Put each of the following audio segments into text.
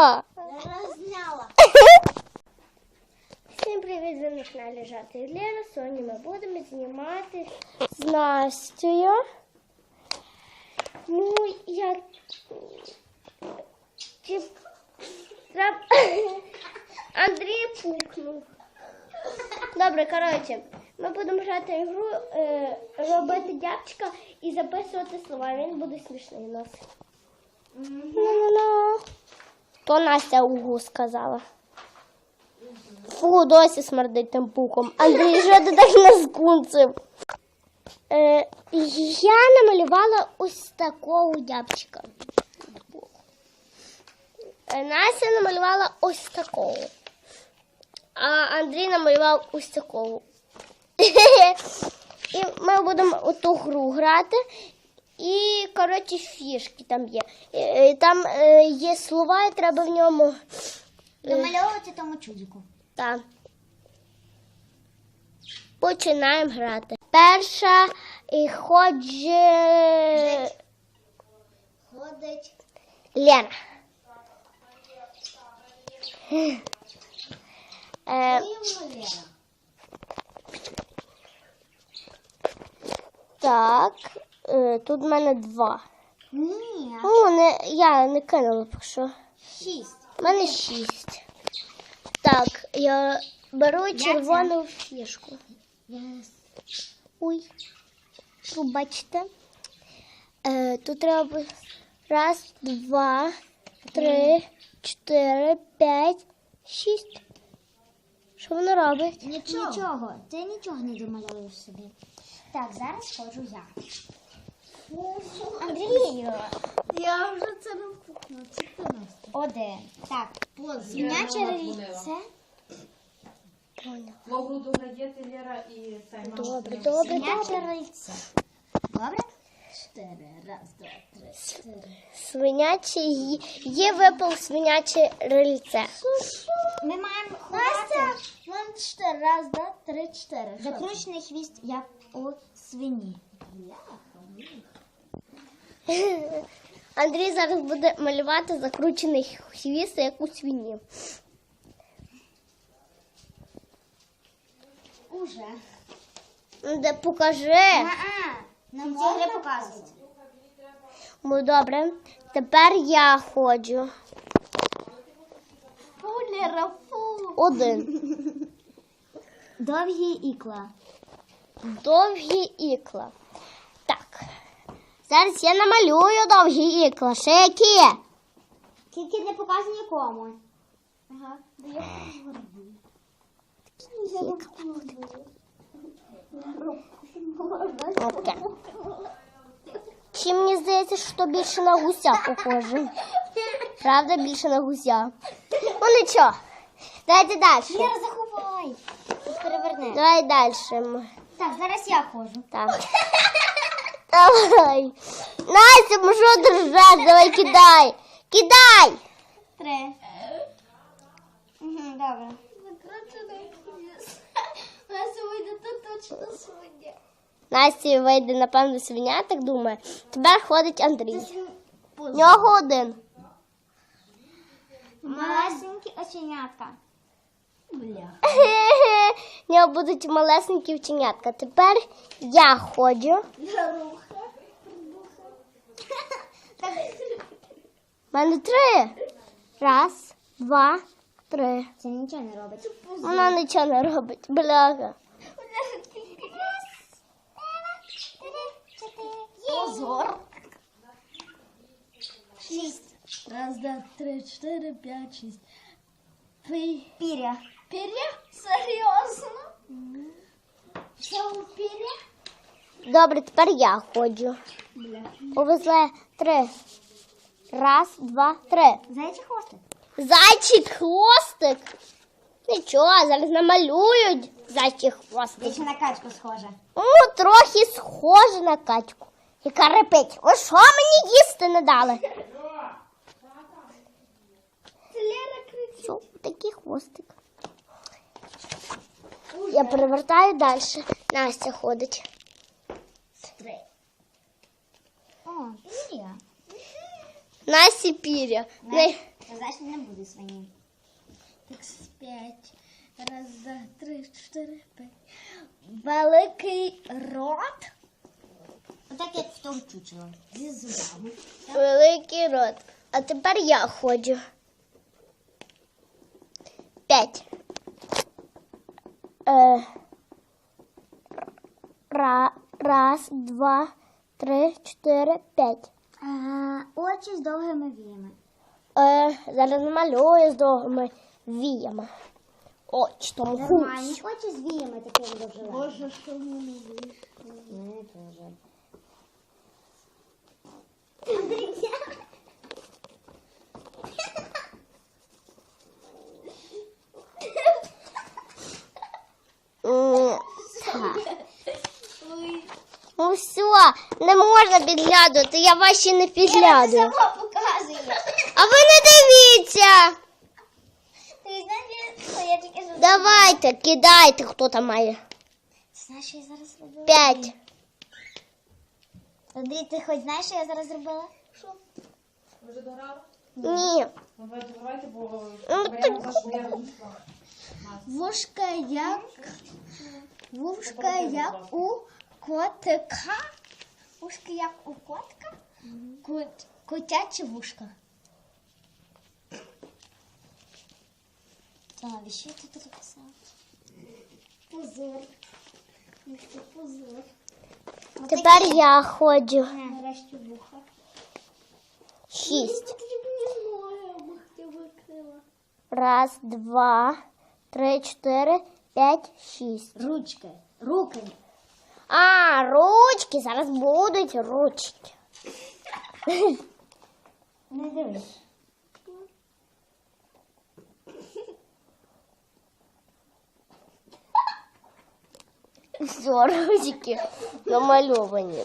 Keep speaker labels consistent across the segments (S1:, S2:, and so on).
S1: Що?
S2: Розняла.
S1: Всім привіт, ви на каналі Жати і Лера. Сьогодні ми будемо знімати з Настею. Ну. Чи... Треба... Андрій пукнув. Добре, коротше, ми будемо грати ігру, е, робити дябчика і записувати слова. Він буде смішний у нас. Ну-ну-ну. То Настя угу сказала. Фу, досі смердить тим пухом. Андрій, що ти так наскунцив? Е, я намалювала ось такого дябчика. Е, Настя намалювала ось такого. А Андрій намалював ось такого. І ми будемо у ту гру грати. І, коротше, фішки там є. Е, Там е, є слова, і треба в ньому.
S2: Домальовувати тому чудику.
S1: Так. Починаємо грати. Перша і ходже
S2: Ходить.
S1: Лена. Е, так, е, тут в мене два.
S2: Ні.
S1: Ну, не, я не кинула поки що.
S2: Шість.
S1: У мене шість. Так, я беру червону фішку. Ой, пробачте. Е, тут треба раз, два, три, чотири, п'ять, шість. Що воно робить?
S2: Нічого. Нічого. Ти нічого не домальовуєш собі. Так, зараз ходжу я. Андрію.
S3: Я вже це не вкупну. Це.
S2: Один. Так. Свиняче рильце.
S3: В груду граєте Лера і мама.
S1: Добре, добре,
S2: Свиняче
S1: добре.
S2: рильце. Добре? Чотири. Раз, два, три, чотири.
S1: Свиняче є, є випав свиняче рильце.
S2: Ми маємо ховати. Вон чотири. Раз, два, три, чотири. Закручений хвіст, як у свині.
S1: Андрій зараз буде малювати закручений хвіст, як у свині.
S2: Уже.
S1: Ну, Де покажи.
S2: А-а. Ці гри показують.
S1: Ну добре. Тепер я ходжу.
S2: Фу, Лера, фу.
S1: Один.
S2: Довгі ікла.
S1: Довгі ікла. Зараз я намалюю довгі ікла. Ще які?
S2: Тільки не показує нікому. Ага.
S1: Окей. Чи мені здається, що більше на гуся похоже? Правда, більше на гуся. Ну нічого. Давайте далі.
S2: Лера, заховай. Переверни.
S1: Давай далі.
S2: Так, зараз я ходжу.
S1: Так. Давай. Настя, що держати? Давай кидай. Кидай.
S2: Три. Угу, добре.
S3: Настя вийде тут точно свиня.
S1: Настя вийде, напевно, свиня, так думає. Тепер ходить Андрій. У нього один.
S2: Малесенькі оченятка.
S1: У нього будуть малесенькі вченятка. Тепер я ходжу. У мене три. Раз, два, три.
S2: Це нічого не робить.
S1: Вона нічого не робить. Бляга.
S2: Позор. Шість.
S3: Раз, два, три, чотири, п'ять, шість. Пі...
S2: Піря.
S3: Серйозно? У пір'я?
S1: Добре, тепер я ходжу. Повезли три. Раз, два, три.
S2: Зайчий хвостик.
S1: Зайчий хвостик. Нічого, зараз намалюють зайчий хвостик.
S2: Більше на качку схоже.
S1: Ну, трохи схоже на качку. Яка репить. Ви що мені їсти не дали?
S3: Лера кричить.
S1: Що, такий хвостик. Я перевертаю далі. Настя ходить.
S2: Три. О, піря.
S1: Насті пір'я. Не-
S2: значить не буде свині.
S3: Так, п'ять. Раз, два, три, чотири, п'ять. Великий рот.
S2: Отак як в тому чучело. Зі зубами.
S1: Великий рот. А тепер я ходжу. П'ять. Е, ра, раз, два, три, чотири, п'ять.
S2: А, очі з довгими віями.
S1: Е, зараз намалюю з довгими віями. Очі тому
S2: Нормальні очі з віями такими довжелими.
S3: Боже, що в мене вийшло.
S2: Мене теж.
S1: Ну все, не можна підглядувати, я ваші не підглядую.
S2: Сама показує.
S1: А ви не дивіться.
S2: Що я що...
S1: Давайте, кидайте, хто там має.
S2: Знаєш, що я зараз?
S1: П'ять.
S2: Андрій, ти хоч знаєш, що я зараз зробила?
S4: Ви вже дограли?
S1: Ні.
S4: Давайте, давайте, бо
S1: Ну,
S4: беремо за швидку.
S3: Вушка як... Вушка як у котика. Вушка як у котка. Кот, котячі вушка.
S2: Та, що ти тут написала?
S3: Позор. Це позор.
S1: Тепер я ходжу.
S3: Нарешті вуха.
S1: Шість. Раз, два, три, чотири, п'ять, шість.
S2: Ручки. Руки.
S1: А, ручки. Зараз будуть ручки.
S2: Не дивись.
S1: Все, ручки намальовані.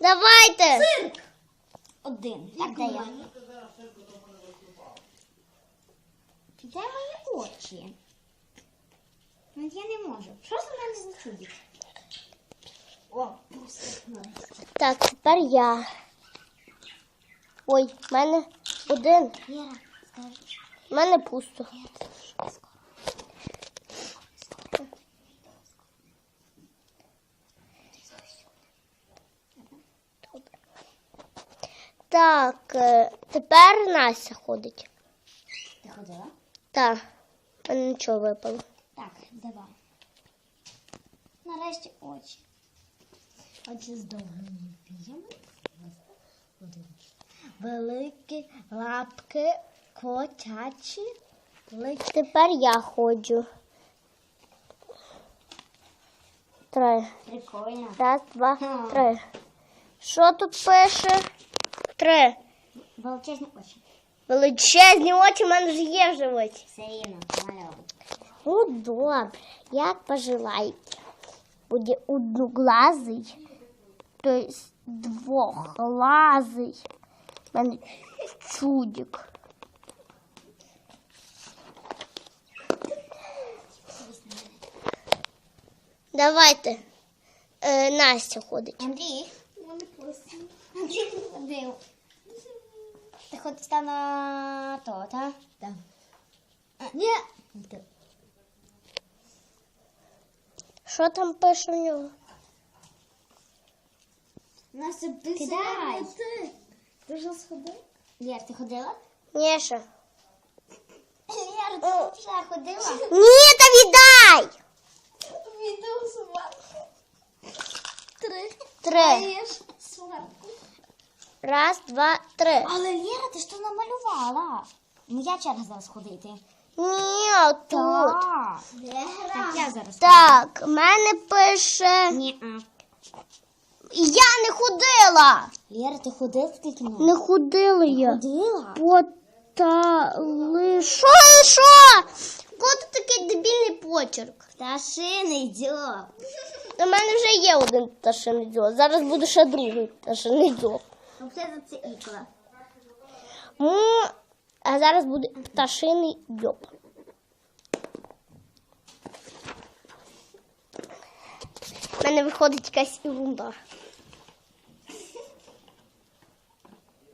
S1: Давайте.
S2: Один. Так, де я? Де мої очі? Ну, я не можу. Що за мене за чудик? О.
S1: Так, тепер я. Ой, в мене один.
S2: Віра, скажи.
S1: В мене пусто. Так, е, тепер Настя ходить.
S2: Ти ходила?
S1: Так, мене нічого випало.
S2: Так, давай. Нарешті очі.
S3: Очі з довгими піями. Великі лапки котячі. Великі
S1: Тепер я ходжу. Три.
S2: Прикольно.
S1: Раз, два, три. Що тут пише? Три.
S2: Величезні очі.
S1: Величезні очі в мене ж є в животі.
S2: Все рівно, мальовано.
S1: Ну, добре, як пожелаєте. Буде одноглазий, тобто двоглазий. У мене чудик. Давайте. Е, Настя ходить.
S2: Андрій. Андрій, ходив. Там на то, так?
S3: Так.
S2: Ні.
S1: Що там пише в нього?
S3: Настя,
S2: Кидай.
S3: ти. Ти вже сходив?
S2: Лєр, ти ходила?
S1: Ні, ще.
S2: Лєр, ти вже ходила?
S1: Ні, та віддай!
S3: Відео сварку. Три.
S1: Три.
S3: Сварку.
S1: Раз, два, три.
S2: Але Лєра, ти ж то намалювала. Моя черга зараз ходити.
S1: Ні, тут.
S2: Так. Так, я зараз.
S1: Так, в мене пише.
S2: Ні.
S1: Я не ходила.
S2: Лєра, ти ходила тільки не?
S1: Не ходила я.
S2: Ходила?
S1: Потали. Що, що? Кот такий дебільний почерк.
S2: Пташиний дзьоб.
S1: У мене вже є один пташиний дзьоб. Зараз буде ще другий пташиний дзьоб.
S2: Взагалі це ікла.
S1: Му, а зараз буде пташиний дзьоб. У мене виходить якась ерунда.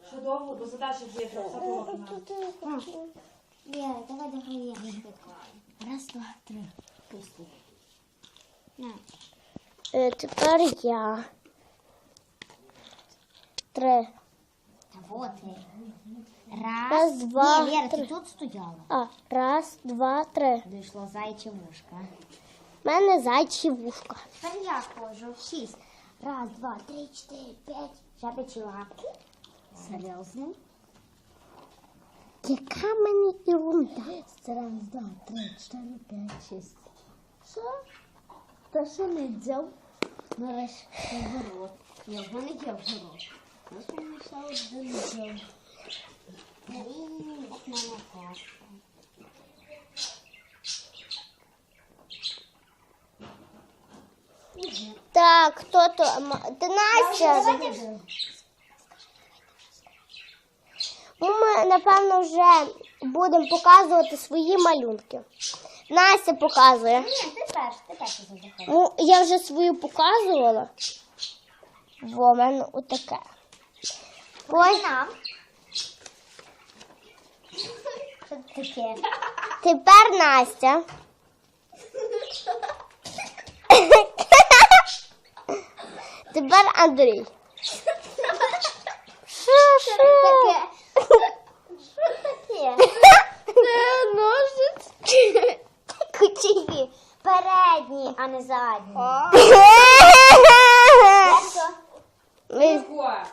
S4: Що довго, бо задача є для запомогти.
S2: Лера, давай швидко.
S3: Раз, два, три.
S2: Пусти.
S1: Е, тепер я. Три.
S2: Вот. Раз.
S1: Раз, два,
S2: Ні, Лера,
S1: три.
S2: ти тут стояла.
S1: А, раз, два, три.
S2: Дійшло зайче вушка.
S1: У мене зайчі вушка.
S2: Тепер я ходжу. Шість. Раз, два, три, чотири, п'ять. Жабичі лапки. Серйозно?
S1: Яка в мене ерунда?
S3: Раз, два, три, чотири, п'ять, шість. Що? Та що не взяв? Нарешті.
S2: Я в мене є рот.
S3: Мені ще один.
S1: Так, хто то? Ти Настя? Ми, напевно, вже будемо показувати свої малюнки. Настя показує.
S2: Ні, ти перший, ти заходиш.
S1: Ну, я вже свою показувала. Во, в мене отаке.
S2: Що таке?
S1: тепер Настя. Тепер Андрій. Що?
S2: Таке. Що таке?
S1: Це ножиці.
S2: Кучі. Передні, а не задні.
S4: Такое.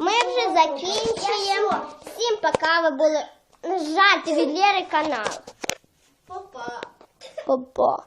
S1: Ми вже закінчуємо. Всім пока. Ви були нажати від Лєри канал.
S2: Попа.
S1: Па-па.